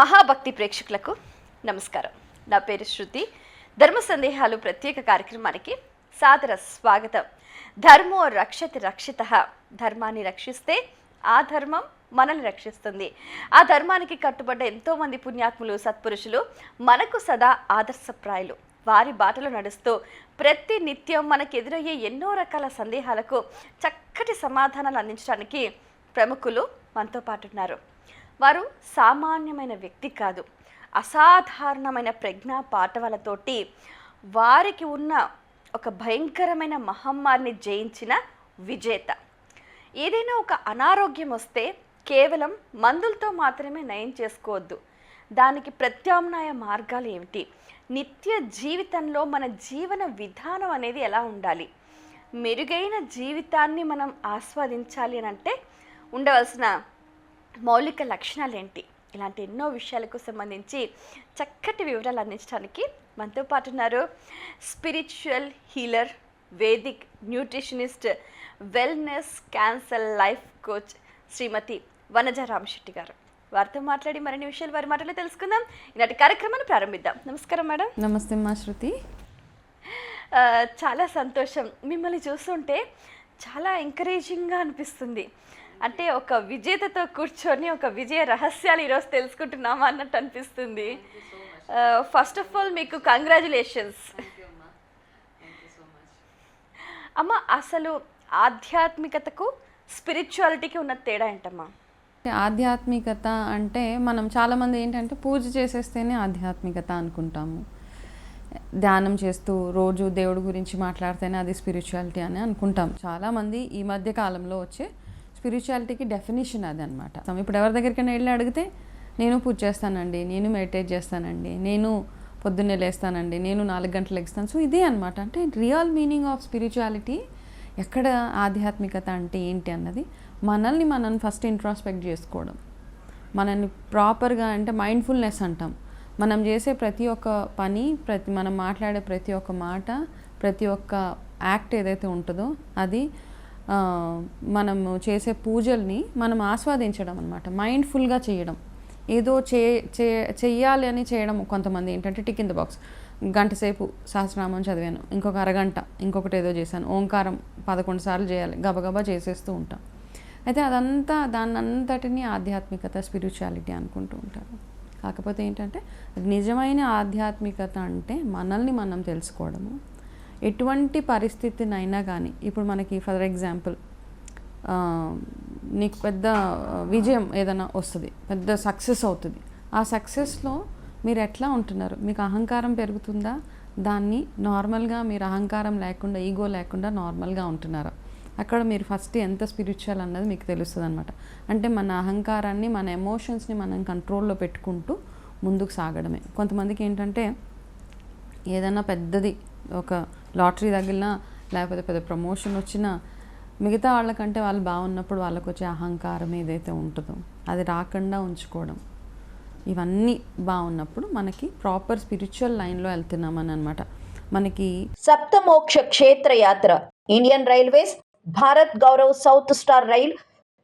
మహాభక్తి ప్రేక్షకులకు నమస్కారం. నా పేరు శృతి. ధర్మ సందేహాలు ప్రత్యేక కార్యక్రమానికి సాదర స్వాగతం. ధర్మో రక్షతి రక్షిత ధర్మాన్ని రక్షిస్తే ఆ ధర్మం మనల్ని రక్షిస్తుంది. ఆ ధర్మానికి కట్టుబడ్డ ఎంతోమంది పుణ్యాత్ములు సత్పురుషులు మనకు సదా ఆదర్శప్రాయులు. వారి బాటలో నడుస్తూ ప్రతి నిత్యం మనకు ఎదురయ్యే ఎన్నో రకాల సందేహాలకు చక్కటి సమాధానాలు అందించడానికి ప్రముఖులు మనతో పాటు ఉన్నారు. వారు సామాన్యమైన వ్యక్తి కాదు. అసాధారణమైన ప్రజ్ఞా పాఠవాలతోటి వారికి ఉన్న ఒక భయంకరమైన మహమ్మారిని జయించిన విజేత. ఏదైనా ఒక అనారోగ్యం వస్తే కేవలం మందులతో మాత్రమే నయం చేసుకోవద్దు. దానికి ప్రత్యామ్నాయ మార్గాలు ఏమిటి? నిత్య జీవితంలో మన జీవన విధానం అనేది ఎలా ఉండాలి? మెరుగైన జీవితాన్ని మనం ఆస్వాదించాలి అని అంటే ఉండవలసిన మౌలిక లక్షణాలు ఏంటి ఇలాంటి ఎన్నో విషయాలకు సంబంధించి చక్కటి వివరాలు అందించడానికి మనతో పాటు ఉన్నారు spiritual healer Vedic nutritionist wellness cancer life coach Shrimati Vanaja Ramashetti garu. వారితో మాట్లాడి మరిన్ని విషయాలు వారి మాటలో తెలుసుకుందాం. ఈనాటి కార్యక్రమాన్ని ప్రారంభిద్దాం. నమస్కారం మేడం. నమస్తే మా శృతి. చాలా సంతోషం. మిమ్మల్ని చూస్తుంటే చాలా ఎంకరేజింగ్గా అనిపిస్తుంది. అంటే ఒక విజేతతో కూర్చొని ఒక విజయ రహస్యాలు ఈరోజు తెలుసుకుంటున్నామా అన్నట్టు అనిపిస్తుంది. ఫస్ట్ ఆఫ్ ఆల్ మీకు కంగ్రాచులేషన్స్ అమ్మ. అసలు ఆధ్యాత్మికతకు స్పిరిచువాలిటీకి ఉన్న తేడా ఏంటమ్మా? ఆధ్యాత్మికత అంటే మనం చాలామంది ఏంటంటే పూజ చేసేస్తేనే ఆధ్యాత్మికత అనుకుంటాము. ధ్యానం చేస్తూ రోజు దేవుడి గురించి మాట్లాడితేనే అది స్పిరిచువాలిటీ అని అనుకుంటాం. చాలామంది ఈ మధ్య కాలంలో వచ్చే స్పిరిచువాలిటీకి డెఫినేషన్ అది అనమాట ఇప్పుడు ఎవరి దగ్గరికైనా వెళ్ళి అడిగితే నేను పూజ చేస్తానండి నేను మెడిటేట్ చేస్తానండి నేను పొద్దున్నే లేస్తానండి నేను నాలుగు గంటలు లెగుస్తాను. సో ఇదే అనమాట అంటే రియల్ మీనింగ్ ఆఫ్ స్పిరిచువాలిటీ ఎక్కడ ఆధ్యాత్మికత అంటే ఏంటి అన్నది మనల్ని మనం ఫస్ట్ ఇంట్రాస్పెక్ట్ చేసుకోవడం. మనల్ని ప్రాపర్గా అంటే మైండ్ఫుల్నెస్ అంటాం. మనం చేసే ప్రతి ఒక్క పని ప్రతి మనం మాట్లాడే ప్రతి ఒక్క మాట ప్రతి ఒక్క యాక్ట్ ఏదైతే ఉంటుందో అది మనము చేసే పూజల్ని మనం ఆస్వాదించడం అనమాట మైండ్ఫుల్గా చేయడం. ఏదో చే చే చెయ్యాలి అని చేయడం కొంతమంది ఏంటంటే టిక్ ఇన్ ద బాక్స్. గంట సేపు సహస్రనామం చదివాను ఇంకొక అరగంట ఇంకొకటి ఏదో చేశాను ఓంకారం పదకొండు సార్లు చేయాలి గబగబా చేసేస్తూ ఉంటాం. అయితే అదంతా దాన్నంతటిని ఆధ్యాత్మికత స్పిరిచువాలిటీ అనుకుంటూ ఉంటారు. కాకపోతే ఏంటంటే నిజమైన ఆధ్యాత్మికత అంటే మనల్ని మనం తెలుసుకోవడము. ఎటువంటి పరిస్థితినైనా కానీ ఇప్పుడు మనకి ఫర్ ఎగ్జాంపుల్ నీకు పెద్ద విజయం ఏదైనా వస్తుంది పెద్ద సక్సెస్ అవుతుంది. ఆ సక్సెస్లో మీరు ఎట్లా ఉంటున్నారు? మీకు అహంకారం పెరుగుతుందా? దాన్ని నార్మల్గా మీరు అహంకారం లేకుండా ఈగో లేకుండా నార్మల్గా ఉంటున్నారా? అక్కడ మీరు ఫస్ట్ ఎంత స్పిరిచువల్ అన్నది మీకు తెలుస్తుంది అనమాట అంటే మన అహంకారాన్ని మన ఎమోషన్స్ని మనం కంట్రోల్లో పెట్టుకుంటూ ముందుకు సాగడమే. కొంతమందికి ఏంటంటే ఏదైనా పెద్దది ఒక లాటరీ తగిలినా లేకపోతే పెద్ద ప్రమోషన్ వచ్చినా మిగతా వాళ్ళకంటే వాళ్ళు బాగున్నప్పుడు వాళ్ళకు వచ్చే అహంకారం ఏదైతే ఉంటుందో అది రాకుండా ఉంచుకోవడం. ఇవన్నీ బాగున్నప్పుడు మనకి ప్రాపర్ స్పిరిచువల్ లైన్లో వెళ్తున్నామని అనమాట మనకి సప్తమోక్ష క్షేత్రయాత్ర Indian railways Bharat Gaurav south star rail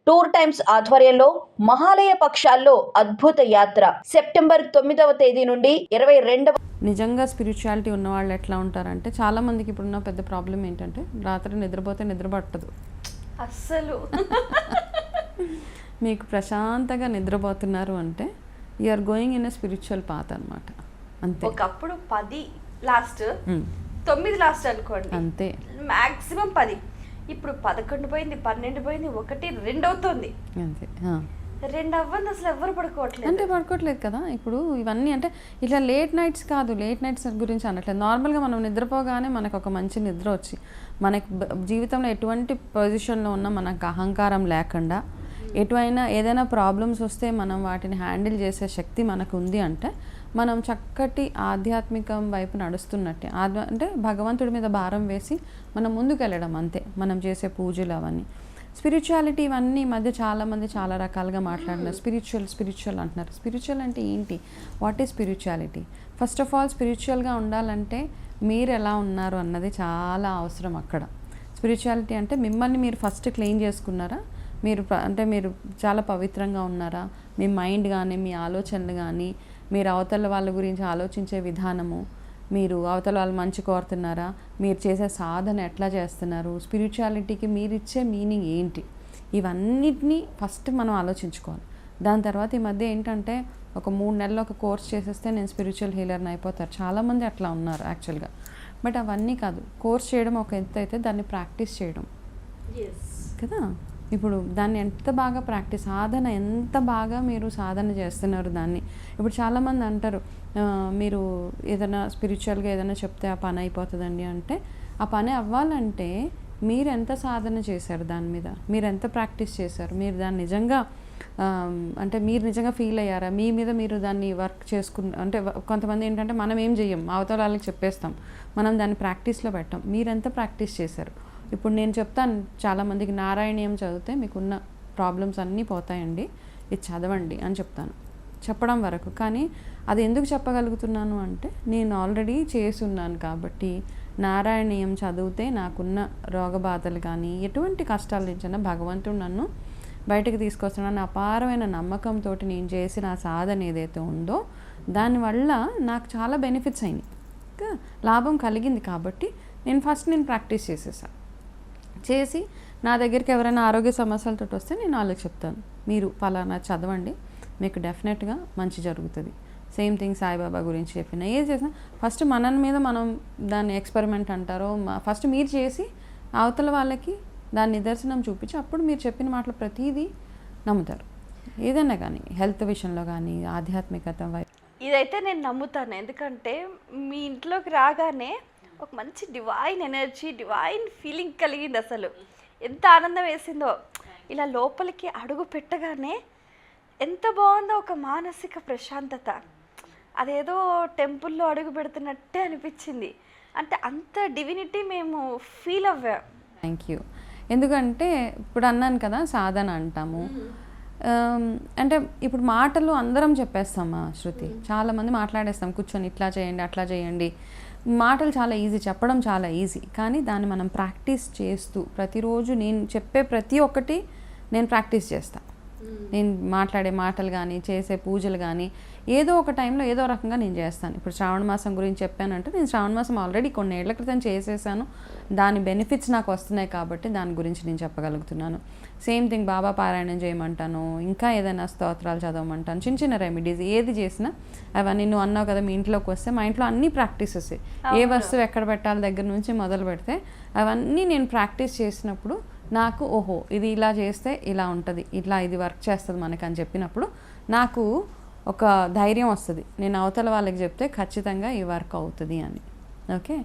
tour times ఆధ్వర్యంలో మహాలయ పక్షాల్లో అద్భుత యాత్ర. సెప్టెంబర్ తొమ్మిదవ తేదీ నుండి ఇరవై రెండవ నిజంగా స్పిరిచువాలిటీ ఉన్న వాళ్ళు ఎట్లా ఉంటారంటే చాలామందికి ఇప్పుడున్న పెద్ద ప్రాబ్లం ఏంటంటే రాత్రి నిద్రపోతే నిద్ర పట్టదు. అస్సలు. మీకు ప్రశాంతంగా నిద్రపోతున్నారు అంటే are going in a spiritual path అనమాట అంతే. ఒకప్పుడు పది లాస్ట్ తొమ్మిది లాస్ట్ అనుకోండి. అంతే. మాక్సిమం పది. ఇప్పుడు పదకొండు పోయింది పన్నెండు పోయింది ఒకటి రెండు అవుతుంది అంతే. రెండు అవ్వంది అసలు ఎవరు పడుకోవట్లేదు. అంటే పడుకోవట్లేదు కదా ఇప్పుడు ఇవన్నీ అంటే ఇట్లా లేట్ నైట్స్ కాదు లేట్ నైట్స్ గురించి అనట్లేదు నార్మల్గా మనం నిద్రపోగానే మనకు ఒక మంచి నిద్ర వచ్చి మనకి జీవితంలో ఎటువంటి పొజిషన్లో ఉన్నా మనకు అహంకారం లేకుండా ఎటువైనా ఏదైనా ప్రాబ్లమ్స్ వస్తే మనం వాటిని హ్యాండిల్ చేసే శక్తి మనకు ఉంది అంటే మనం చక్కటి ఆధ్యాత్మికం వైపు నడుస్తున్నట్టే. ఆధ్య అంటే భగవంతుడి మీద భారం వేసి మనం ముందుకెళ్ళడం అంతే. మనం చేసే పూజలు అవన్నీ. స్పిరిచువాలిటీ ఇవన్నీ ఈ మధ్య చాలామంది చాలా రకాలుగా మాట్లాడినారు స్పిరిచువల్ స్పిరిచువల్ అంటున్నారు. స్పిరిచువల్ అంటే ఏంటి? What is spirituality first of all స్పిరిచువల్గా ఉండాలంటే మీరు ఎలా ఉన్నారు అన్నది చాలా అవసరం అక్కడ. స్పిరిచువాలిటీ అంటే మిమ్మల్ని మీరు ఫస్ట్ క్లెయిమ్ చేసుకున్నారా? మీరు అంటే మీరు చాలా పవిత్రంగా ఉన్నారా? మీ మైండ్ కానీ మీ ఆలోచనలు కానీ మీరు అవతల వాళ్ళ గురించి ఆలోచించే విధానము మీరు అవతల వాళ్ళు మంచి కోరుతున్నారా? మీరు చేసే సాధన ఎట్లా చేస్తున్నారు? స్పిరిచువాలిటీకి మీరు ఇచ్చే మీనింగ్ ఏంటి? ఇవన్నిటినీ ఫస్ట్ మనం ఆలోచించుకోవాలి. దాని తర్వాత ఈ మధ్య ఏంటంటే ఒక మూడు నెలలు ఒక కోర్స్ చేసేస్తే నేను స్పిరిచువల్ హీలర్ని అయిపోతారు. చాలామంది అట్లా ఉన్నారు యాక్చువల్గా. బట్ అవన్నీ కాదు. కోర్స్ చేయడం ఒక ఎత్తు అయితే దాన్ని ప్రాక్టీస్ చేయడం. కదా? ఇప్పుడు దాన్ని ఎంత బాగా ప్రాక్టీస్ సాధన ఎంత బాగా మీరు సాధన చేస్తున్నారు దాన్ని. ఇప్పుడు చాలామంది అంటారు మీరు ఏదైనా స్పిరిచువల్గా ఏదైనా చెప్తే ఆ పని అయిపోతుందండి అంటే ఆ పని అవ్వాలంటే మీరు ఎంత సాధన చేశారు దాని మీద? మీరు ఎంత ప్రాక్టీస్ చేశారు? మీరు దాన్ని నిజంగా అంటే మీరు నిజంగా ఫీల్ అయ్యారా? మీ మీద మీరు దాన్ని వర్క్ చేసుకున్న అంటే కొంతమంది ఏంటంటే మనం ఏం చెయ్యం అవతల వాళ్ళకి చెప్పేస్తాం. మనం దాన్ని ప్రాక్టీస్లో పెట్టాం. మీరు ఎంత ప్రాక్టీస్ చేశారు? ఇప్పుడు నేను చెప్తాను చాలామందికి నారాయణీయం చదివితే మీకున్న ప్రాబ్లమ్స్ అన్నీ పోతాయండి. ఇది చదవండి అని చెప్తాను. చెప్పడం వరకు. కానీ అది ఎందుకు చెప్పగలుగుతున్నాను అంటే నేను ఆల్రెడీ చేస్తున్నాను కాబట్టి నారాయణీయం చదివితే నాకున్న రోగబాధలు కానీ ఎటువంటి కష్టాల నుంచైనా భగవంతుడు నన్ను బయటకు తీసుకొస్తున్నాను అపారమైన నమ్మకంతో నేను చేసిన సాధన ఏదైతే ఉందో దానివల్ల నాకు చాలా బెనిఫిట్స్ అయినాయి. లాభం కలిగింది కాబట్టి నేను ఫస్ట్ నేను ప్రాక్టీస్ చేసేసాను చేసి నా దగ్గరికి ఎవరైనా ఆరోగ్య సమస్యలతో వస్తే నేను వాళ్ళకి చెప్తాను. మీరు ఫలానా చదవండి. మీకు డెఫినెట్గా మంచి జరుగుతుంది. సేమ్ థింగ్ సాయిబాబా గురించి చెప్పిన. ఏం చేసినా ఫస్ట్ మనని మీద మనం దాన్ని ఎక్స్పెరిమెంట్ అంటారో ఫస్ట్ మీరు చేసి అవతల వాళ్ళకి దాని నిదర్శనం చూపించి అప్పుడు మీరు చెప్పిన మాటలు ప్రతిదీ నమ్ముతారు. ఏదైనా కానీ హెల్త్ విషయంలో కానీ ఆధ్యాత్మికత వై- ఇదైతే నేను నమ్ముతాను. ఎందుకంటే మీ ఇంట్లోకి రాగానే ఒక మంచి డివైన్ ఎనర్జీ డివైన్ ఫీలింగ్ కలిగింది అసలు. ఎంత ఆనందం వేసిందో. ఇలా లోపలికి అడుగు పెట్టగానే ఎంత బాగుందో ఒక మానసిక ప్రశాంతత. అదేదో టెంపుల్లో అడుగు పెడుతున్నట్టే అనిపించింది. అంటే అంత డివినిటీ మేము ఫీల్ అవ్వాం. థ్యాంక్ యూ ఎందుకంటే ఇప్పుడు అన్నాను కదా సాధన అంటాము. అంటే ఇప్పుడు మాటలు అందరం చెప్పేస్తామా శృతి. చాలామంది మాట్లాడేస్తాం కూర్చొని ఇట్లా చేయండి అట్లా చేయండి. మాటలు చాలా ఈజీ చెప్పడం చాలా ఈజీ కానీ దాన్ని మనం ప్రాక్టీస్ చేస్తూ ప్రతిరోజు నేను చెప్పే ప్రతి ఒక్కటి నేను ప్రాక్టీస్ చేస్తాను నేను మాట్లాడే మాటలు కానీ చేసే పూజలు కానీ ఏదో ఒక టైంలో ఏదో రకంగా నేను చేస్తాను. ఇప్పుడు శ్రావణ మాసం గురించి చెప్పానంటే నేను శ్రావణ మాసం ఆల్రెడీ కొన్ని ఏళ్ళ క్రితం చేసేసాను. దాని బెనిఫిట్స్ నాకు వస్తున్నాయి కాబట్టి దాని గురించి నేను చెప్పగలుగుతున్నాను. సేమ్ థింగ్ బాబా పారాయణం చేయమంటాను ఇంకా ఏదైనా స్తోత్రాలు చదవమంటాను చిన్న చిన్న రెమెడీస్ ఏది చేసినా అవన్నీ నువ్వు అన్నావు కదా మీ ఇంట్లోకి వస్తే మా ఇంట్లో అన్ని ప్రాక్టీసెస్ ఏ వస్తువు ఎక్కడ పెట్టాలి దగ్గర నుంచి మొదలు పెడితే అవన్నీ నేను ప్రాక్టీస్ చేసినప్పుడు నాకు ఓహో ఇది ఇలా చేస్తే ఇలా ఉంటుంది ఇట్లా ఇది వర్క్ చేస్తుంది మనకి అని చెప్పినప్పుడు నాకు ఒక ధైర్యం వస్తుంది. నేను అవతల వాళ్ళకి చెప్తే ఖచ్చితంగా ఈ వర్క్ అవుతుంది అని. ఓకే?